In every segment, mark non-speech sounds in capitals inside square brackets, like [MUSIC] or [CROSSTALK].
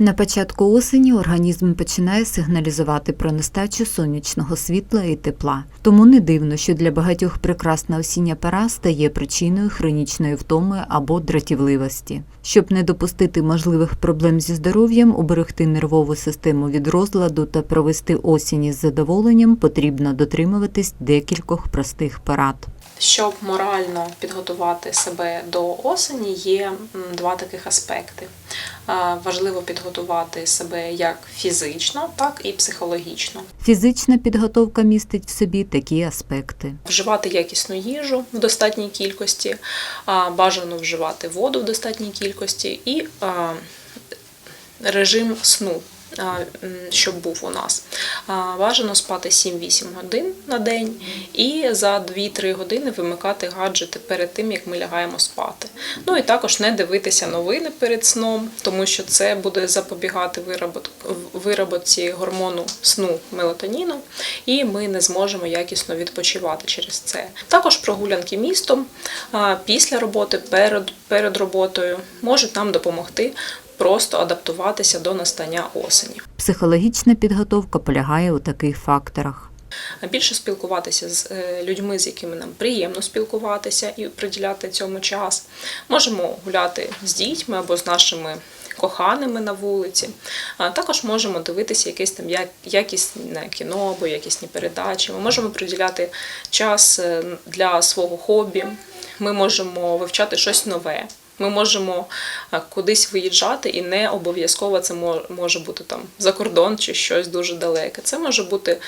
На початку осені організм починає сигналізувати про нестачу сонячного світла і тепла. Тому не дивно, що для багатьох прекрасна осіння пора стає причиною хронічної втоми або дратівливості. Щоб не допустити можливих проблем зі здоров'ям, уберегти нервову систему від розладу та провести осінь із задоволенням, потрібно дотримуватись декількох простих порад. Щоб морально підготувати себе до осені, є два таких аспекти. Важливо підготувати себе як фізично, так і психологічно. Фізична підготовка містить в собі такі аспекти. Вживати якісну їжу в достатній кількості, бажано вживати воду в достатній кількості і режим сну. Щоб був у нас. Бажано спати 7-8 годин на день і за 2-3 години вимикати гаджети перед тим, як ми лягаємо спати. Ну і також не дивитися новини перед сном, тому що це буде запобігати вироботці гормону сну мелатоніну, і ми не зможемо якісно відпочивати через це. Також прогулянки містом після роботи, перед, перед роботою можуть нам допомогти просто адаптуватися до настання осені. Психологічна підготовка полягає у таких факторах. Більше спілкуватися з е, людьми, з якими нам приємно спілкуватися і приділяти цьому час. Можемо гуляти з дітьми або з нашими коханими на вулиці. А також можемо дивитися якесь там як- якісне кіно або якісні передачі. Ми можемо приділяти час е, для свого хобі. Ми можемо вивчати щось нове. Ми можемо е, кудись виїжджати, і не обов'язково це може бути там за кордон чи щось дуже далеке. Це може бути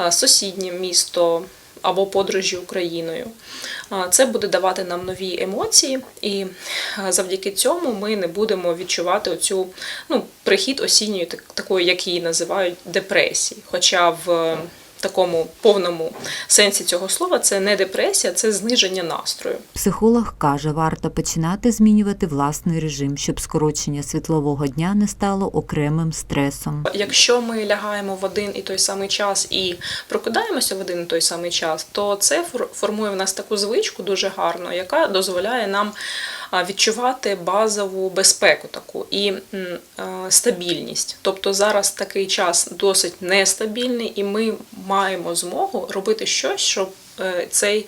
е, сусіднє місто або подорожі Україною. Це буде давати нам нові емоції, і е, завдяки цьому ми не будемо відчувати оцю ну, прихід осінньої, такої, як її називають, депресії. Хоча в е, такому повному сенсі цього слова це не депресія, це зниження настрою. Психолог каже, варто починати змінювати власний режим, щоб скорочення світлового дня не стало окремим стресом. Якщо ми лягаємо в один і той самий час і прокидаємося в один і той самий час, то це фор- формує в нас таку звичку дуже гарно, яка дозволяє нам відчувати базову безпеку таку і стабільність. Тобто зараз такий час досить нестабільний, і ми маємо змогу робити щось, щоб е, цей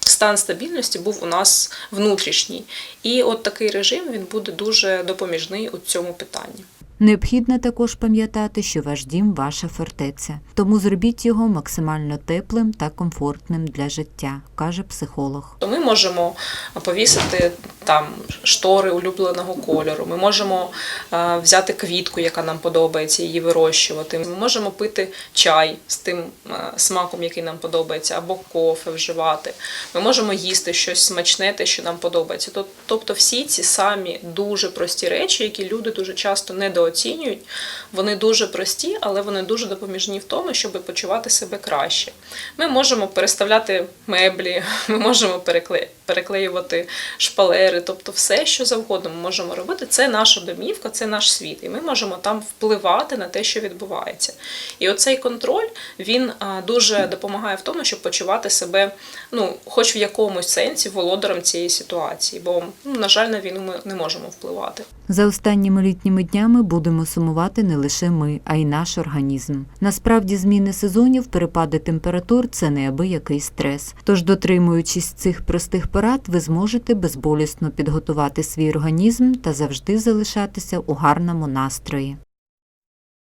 стан стабільності був у нас внутрішній. І от такий режим він буде дуже допоміжний у цьому питанні. Необхідно також пам'ятати, що ваш дім ваша фортеця, тому зробіть його максимально теплим та комфортним для життя, каже психолог. Ми можемо повісити там штори улюбленого кольору. Ми можемо е, взяти квітку, яка нам подобається, її вирощувати. Ми можемо пити чай з тим е, смаком, який нам подобається, або кофе вживати. Ми можемо їсти щось смачне, те, що нам подобається. Тобто, всі ці самі дуже прості речі, які люди дуже часто недооцінюють, вони дуже прості, але вони дуже допоміжні в тому, щоб почувати себе краще. Ми можемо переставляти меблі, [LAUGHS] ми можемо перекле- переклеювати шпалери, тобто все, що завгодно ми можемо робити. Це наша домівка, це наш світ, і ми можемо там впливати на те, що відбувається. І оцей контроль він дуже допомагає в тому, щоб почувати себе, ну, хоч в якомусь сенсі, володарем цієї ситуації, бо, ну, на жаль, на війну ми не можемо впливати. За останніми літніми днями будемо сумувати не лише ми, а й наш організм. Насправді, зміни сезонів, перепади температур це неабиякий стрес. Тож, дотримуючись цих простих порад, ви зможете безболісно підготувати свій організм та завжди залишатися у гарному настрої.